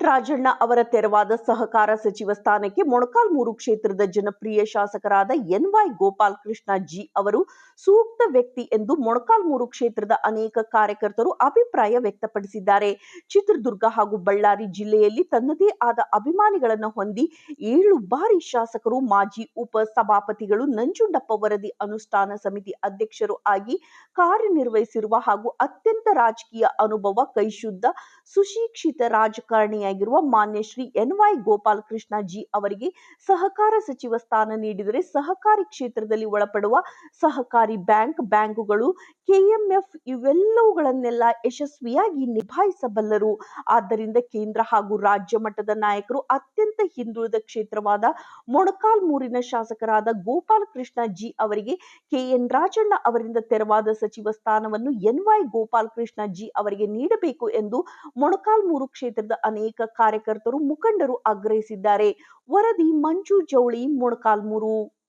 ರಾಜಣ್ಣ ಅವರ ತೆರವಾದ ಸಹಕಾರ ಸಚಿವ ಸ್ಥಾನಕ್ಕೆ ಮೊಣಕಾಲ್ಮೂರು ಕ್ಷೇತ್ರದ ಜನಪ್ರಿಯ ಶಾಸಕರಾದ ಎನ್ವೈ ಗೋಪಾಲ್ ಕೃಷ್ಣ ಜಿ ಅವರು ಸೂಕ್ತ ವ್ಯಕ್ತಿ ಎಂದು ಮೊಣಕಾಲ್ಮೂರು ಕ್ಷೇತ್ರದ ಅನೇಕ ಕಾರ್ಯಕರ್ತರು ಅಭಿಪ್ರಾಯ ವ್ಯಕ್ತಪಡಿಸಿದ್ದಾರೆ. ಚಿತ್ರದುರ್ಗ ಹಾಗೂ ಬಳ್ಳಾರಿ ಜಿಲ್ಲೆಯಲ್ಲಿ ತನ್ನದೇ ಆದ ಅಭಿಮಾನಿಗಳನ್ನು ಹೊಂದಿ ಏಳು ಬಾರಿ ಶಾಸಕರು, ಮಾಜಿ ಉಪ ಸಭಾಪತಿಗಳು, ನಂಜುಂಡಪ್ಪ ವರದಿ ಅನುಷ್ಠಾನ ಸಮಿತಿ ಅಧ್ಯಕ್ಷರು ಆಗಿ ಕಾರ್ಯನಿರ್ವಹಿಸಿರುವ ಹಾಗೂ ಅತ್ಯಂತ ರಾಜಕೀಯ ಅನುಭವ ಕೈಶುದ್ಧ, ಸುಶಿಕ್ಷಿತ ರಾಜಕಾರಣಿಯಾಗಿರುವ ಮಾನ್ಯ ಶ್ರೀ ಎನ್ ವೈ ಗೋಪಾಲಕೃಷ್ಣ ಜಿ ಅವರಿಗೆ ಸಹಕಾರ ಸಚಿವ ಸ್ಥಾನ ನೀಡಿದರೆ ಸಹಕಾರಿ ಕ್ಷೇತ್ರದಲ್ಲಿ ಒಳಪಡುವ ಸಹಕಾರಿ ಬ್ಯಾಂಕ್, ಬ್ಯಾಂಕುಗಳು ಕೆಎಂಎಫ್ ಇವೆಲ್ಲವುಗಳನ್ನೆಲ್ಲ ಯಶಸ್ವಿಯಾಗಿ ನಿಭಾಯಿಸಬಲ್ಲರು. ಆದ್ದರಿಂದ ಕೇಂದ್ರ ಹಾಗೂ ರಾಜ್ಯ ಮಟ್ಟದ ನಾಯಕರು ಅತ್ಯಂತ ಹಿಂದುಳಿದ ಕ್ಷೇತ್ರವಾದ ಮೊಣಕಾಲ್ಮೂರಿನ ಶಾಸಕರಾದ ಗೋಪಾಲಕೃಷ್ಣ ಜಿ ಅವರಿಗೆ ಕೆಎನ್ ರಾಜಣ್ಣ ಅವರಿಂದ ತೆರವಾದ ಸಚಿವ ಸ್ಥಾನವನ್ನು ಎನ್ ವೈ ಗೋಪಾಲಕೃಷ್ಣ ಜಿ ಅವರಿಗೆ ನೀಡಬೇಕು ಎಂದು ಮೊಣಕಾಲ್ಮೂರು ಕ್ಷೇತ್ರದ ಅನೇಕ ಕಾರ್ಯಕರ್ತರು ಮುಖಂಡರು ಆಗ್ರಹಿಸಿದ್ದಾರೆ. ವರದಿ ಮಂಜು ಜವಳಿ ಮೊಳಕಾಲ್ಮೂರು